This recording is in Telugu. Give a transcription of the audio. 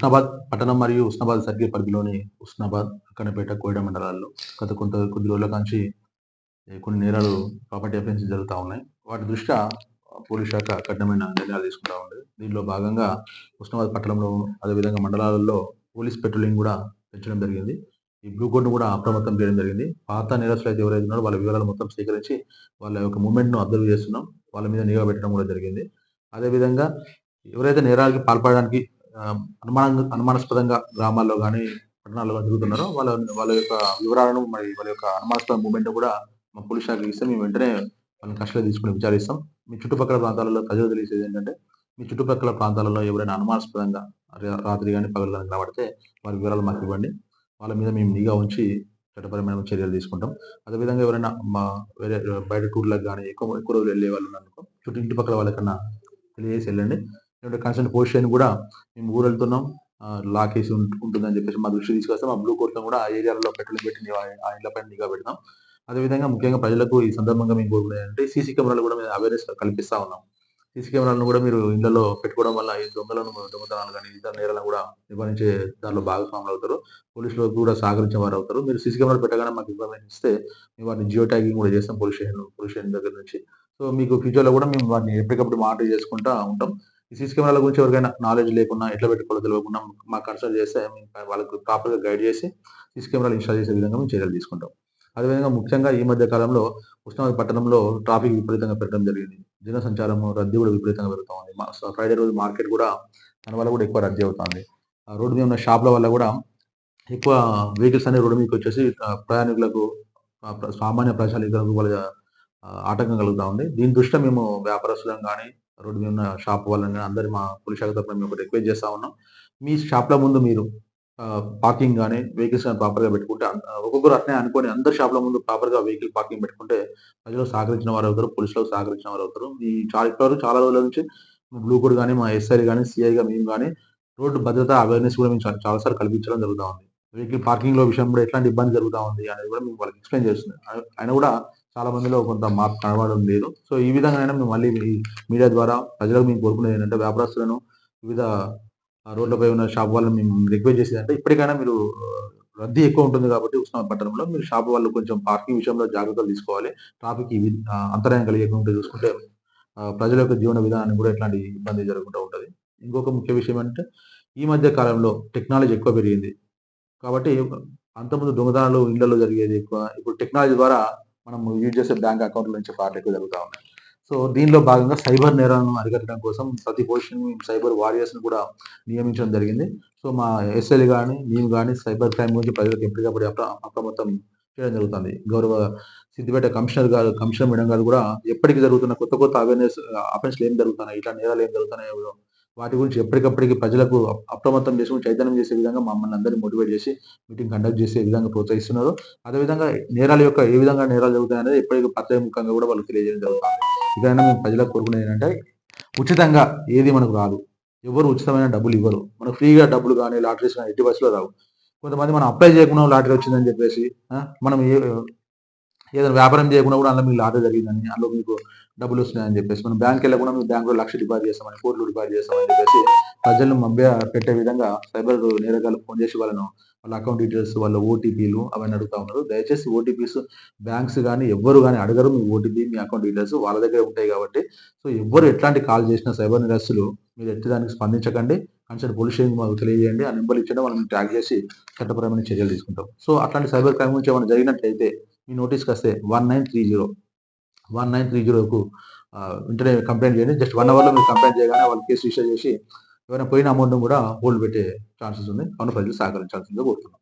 ఉస్నాబాద్ పట్టణం మరియు ఉస్నాబాద్ సర్కిల్ పరిధిలోని ఉస్నాబాద్ అక్కనపేట కోయడ మండలాల్లో గత కొంత కొద్ది రోజుల కాంచి కొన్ని నేరాలు ప్రాపర్టీ అఫెన్స్ జరుగుతూ ఉన్నాయి. వాటి దృష్ట్యా పోలీస్ శాఖ కఠినమైన నిర్ణయాలు తీసుకుంటా ఉంది. దీనిలో భాగంగా ఉస్నాబాద్ పట్టణంలో అదేవిధంగా మండలాలలో పోలీస్ పెట్రోలింగ్ కూడా పెంచడం జరిగింది. ఈ బ్లూ కోడ్ను కూడా అప్రమత్తం చేయడం జరిగింది. పాత నేరస్తులు అయితే ఎవరైతే ఉన్నారో వాళ్ళ వివరాలు మొత్తం సేకరించి వాళ్ళ యొక్క మూమెంట్ను అబ్జర్వ్ చేస్తున్నాం. వాళ్ళ మీద నిఘా పెట్టడం కూడా జరిగింది. అదేవిధంగా ఎవరైతే నేరాలకి పాల్పడడానికి అనుమాన అనుమానాస్పదంగా గ్రామాల్లో కానీ పట్టణాల్లో కానీ తిరుగుతున్నారో వాళ్ళ వాళ్ళ యొక్క వివరాలను మరి వాళ్ళ యొక్క అనుమానాస్పద మూమెంట్ కూడా మా పోలీస్ శాఖకి ఇస్తే మేము వెంటనే వాళ్ళని కష్టాలు తీసుకుని విచారిస్తాం. మీ చుట్టుపక్కల ప్రాంతాలలో ప్రజలు తెలిసేది ఏంటంటే మీ చుట్టుపక్కల ప్రాంతాలలో ఎవరైనా అనుమానాస్పదంగా రాత్రి కానీ పగలు కానీ కనబడితే వారి వివరాలు మాకు ఇవ్వండి. వాళ్ళ మీద మేము నిఘా ఉంచి చట్టపరమైన చర్యలు తీసుకుంటాం. అదేవిధంగా ఎవరైనా మా వేరే బయట టూర్లకు కానీ ఎక్కువ ఎక్కువ రోజులు వెళ్ళే వాళ్ళు అనుకో చుట్టూ ఇంటి పక్కల వాళ్ళకన్నా తెలియజేసి వెళ్ళండి. లేదంటే పొజిషన్ కూడా మేము ఊరు వెళ్తున్నాం ఆ, లాక్ వేసి ఉంటుందని చెప్పేసి మా దృష్టి తీసుకొస్తాం మా బ్లూ కోర్టును కూడా ఆ ఏరియాలో పెట్రోల్ పెట్టి ఆ ఇళ్ళ పైన నిఘా పెడతాం. అదేవిధంగా ముఖ్యంగా ప్రజలకు ఈ సందర్భంగా మేము కోరుకునేది సీసీ కెమెరాలు కూడా మేము అవేర్నెస్ కల్పిస్తా ఉన్నాం. సీసీ కెమెరాలను కూడా మీరు ఇళ్ళలో పెట్టుకోవడం వల్ల ఈ దొంగలను దొంగతనాలు కానీ ఇతర నేరాలను కూడా నివారించే దానిలో భాగస్వాములు అవుతారు. పోలీసులు కూడా సహకరించే వారు అవుతారు. మీరు సీసీ కెమెరాలు పెట్టగానే మాకు ఇన్ఫర్మేషన్ ఇస్తే మేము వాటిని జియో ట్యాగింగ్ కూడా చేస్తాం పోలీస్ స్టేషన్ పోలీస్ స్టేషన్ దగ్గర నుంచి. సో మీకు ఫ్యూచర్లో కూడా మేము వాటిని ఎప్పటికప్పుడు మానిటర్ చేసుకుంటా ఉంటాం. ఈ సీసీ కెమెరాల గురించి ఎవరికైనా నాలెడ్జ్ లేకుండా ఎట్లా పెట్టుకోవాలో తెలియకుండా మాకు కన్సల్ట్ చేస్తే మేము వాళ్ళకు ప్రాపర్గా గైడ్ చేసి సీసీ కెమెరాలు ఇన్స్టాల్ చేసే విధంగా మేము చర్యలు తీసుకుంటాం. అదేవిధంగా ముఖ్యంగా ఈ మధ్య కాలంలో ఉస్మానాబాద్ పట్టణంలో ట్రాఫిక్ విపరీతంగా పెరగడం జరిగింది. జన సంచారం రద్దీ కూడా విపరీతంగా పెరుగుతుంది మా- ఫ్రైడే రోజు మార్కెట్ కూడా దాని వల్ల కూడా ఎక్కువ రద్దీ అవుతుంది. ఆ రోడ్డు మీద ఉన్న షాప్ల వల్ల కూడా ఎక్కువ వెహికల్స్ అనే రోడ్డు మీదకి వచ్చేసి ప్రయాణికులకు సామాన్య ప్రజలకు వాళ్ళ ఆటంకం కలుగుతూ ఉంది. దీని దృష్ట్యా మేము వ్యాపారస్తులను కానీ రోడ్డు మీద ఉన్న షాప్ వాళ్ళని కానీ అందరి మా పోలీస్ శాఖ తరఫున మేము రిక్వెస్ట్ చేస్తా ఉన్నాం. మీ షాప్ల ముందు మీరు పార్కింగ్ కానీ వెహికల్స్ కానీ ప్రాపర్గా పెట్టుకుంటే ఒక్కొక్కరు అట్నే అనుకొని అందరు షాప్ల ముందు ప్రాపర్గా వెహికల్ పార్కింగ్ పెట్టుకుంటే ప్రజలు సహకరించిన వారు అవుతారు పోలీసులకు సహకరించిన వారు అవుతారు. ఈ చాలా చాలా రోజుల నుంచి బ్లూ కోడ్ కానీ మా ఎస్ఐ కానీ సిఐగా మేము కానీ రోడ్డు భద్రత అవేర్నెస్ కూడా మేము చాలా చాలాసార్లు కల్పించడం జరుగుతూ ఉంది. వెహికల్ పార్కింగ్లో విషయం కూడా ఎట్లాంటి ఇబ్బంది జరుగుతూ ఉంది అనేది కూడా మేము వాళ్ళకి ఎక్స్ప్లెయిన్ చేస్తుంది ఆయన కూడా చాలా మందిలో కొంత మార్పు కనబడడం లేదు. సో ఈ విధంగా మేము మళ్ళీ మీడియా ద్వారా ప్రజలకు మేము కోరుకునేది ఏంటంటే వ్యాపారస్తులను వివిధ రోడ్లపై ఉన్న షాప్ వాళ్ళని మేము రిక్వెస్ట్ చేసేది అంటే ఇప్పటికైనా మీరు రద్దీ ఎక్కువ ఉంటుంది కాబట్టి ఉస్మాన్ పట్టణంలో మీరు షాప్ వాళ్ళు కొంచెం పార్కింగ్ విషయంలో జాగ్రత్తలు తీసుకోవాలి. ట్రాఫిక్ అంతరాయం కలిగకుండా చూసుకుంటే ప్రజల యొక్క జీవన విధానాన్ని కూడా ఎట్లాంటి ఇబ్బంది జరగకుండా ఉంటుంది. ఇంకొక ముఖ్య విషయం ఏంటంటే ఈ మధ్య కాలంలో టెక్నాలజీ ఎక్కువ పెరిగింది. కాబట్టి అంతకుముందు దొంగతనాలు ఇళ్ళలో జరిగేది ఎక్కువ. ఇప్పుడు టెక్నాలజీ ద్వారా మనం యూజ్ చేసే బ్యాంక్ అకౌంట్ల నుంచి ఫ్రాడ్ ఎక్కువ జరుగుతూ ఉన్నాయి. సో దీనిలో భాగంగా సైబర్ నేరాలను అరికట్టడం కోసం ప్రతి పొజిషన్ సైబర్ వారియర్స్ని కూడా నియమించడం జరిగింది. సో మా ఎస్ఎల్ కానీ మేము కానీ సైబర్ క్రైమ్ గురించి ప్రజలకు ఎప్పటికప్పుడు పడి అప్రమత్తం చేయడం జరుగుతుంది. గౌరవ సిద్దిపేట కమిషనర్ గారు కమిషనర్ మేడం గారు కూడా ఎప్పటికి జరుగుతున్న కొత్త కొత్త అవేర్నెస్ అఫెన్స్లు ఏం జరుగుతున్నాయి ఇట్లా నేరాలు ఏం జరుగుతున్నాయో వాటి గురించి ఎప్పటికప్పటికి ప్రజలకు అప్రమత్తం చేసి చైతన్యం చేసే విధంగా మమ్మల్ని అందరినీ మోటివేట్ చేసి మీటింగ్ కండక్ట్ చేసే విధంగా ప్రోత్సహిస్తున్నారు. అదేవిధంగా నేరాల యొక్క ఏ విధంగా నేరాలు జరుగుతాయి అనేది ఎప్పటికీ ప్రత్యేకంగా కూడా వాళ్ళకి తెలియజేయడం జరుగుతుంది. ఇకైనా మేము ప్రజలకు కోరుకునేది ఏంటంటే ఉచితంగా ఏది మనకు రాదు. ఎవరు ఉచితమైన డబ్బులు ఇవ్వరు. మనకు ఫ్రీగా డబ్బులు కానీ లాటరీస్ కానీ ఎట్టి బస్సులో రావు. కొంతమంది మనం అప్లై చేయకుండా లాటరీ వచ్చిందని చెప్పేసి మనం ఏ- ఏదైనా వ్యాపారం చేయకుండా కూడా అందులో మీకు లాటరీ జరిగిందని అందులో మీకు డబ్బులు వస్తున్నాయని చెప్పేసి మనం బ్యాంక్ వెళ్ళకుండా మీ బ్యాంకులో లక్ష డిపాజిట్ చేస్తామని కోట్లు డిపాజిట్ చేస్తామని చెప్పేసి ప్రజలను మభ్య పెట్టే విధంగా సైబర్ నేరగాలు ఫోన్ చేసి వాళ్ళను వాళ్ళ అకౌంట్ డీటెయిల్స్ వాళ్ళ ఓటీపీలు అవన్నీ అడుగుతా ఉన్నారు. దయచేసి ఓటీపీస్ బ్యాంక్స్ కానీ ఎవ్వరు కానీ అడగరు. మీ ఓటీపీ మీ అకౌంట్ డీటెయిల్స్ వాళ్ళ దగ్గర ఉంటాయి కాబట్టి. సో ఎవ్వరు ఎట్లాంటి కాల్ చేసిన సైబర్ నిరస్తులు మీరు ఎట్టి దానికి స్పందించకండి. కన్సర్న్ పోలీస్ స్టేషన్ మాకు తెలియజేయండి. ఆ నెంబర్ ఇచ్చిన మనం ట్రాక్ చేసి చట్టపరమైన చర్యలు తీసుకుంటాం. సో అట్లాంటి సైబర్ క్రైమ్ గురించి ఏమైనా జరిగినట్లయితే మీ నోటీస్కి వస్తే one nine three zero one nine three జీరోకు వెంటనే కంప్లైంట్ చేయండి. జస్ట్ వన్ అవర్లో మీరు కంప్లైంట్ చేయగానే వాళ్ళు కేసు రిజిస్టర్ చేసి ఎవరైనా పోయిన అమౌంట్ కూడా హోల్డ్ పెట్టే ఛాన్సెస్ ఉంది కావున ప్రజలు సహకరించాల్సిందిగా కోరుతున్నాం.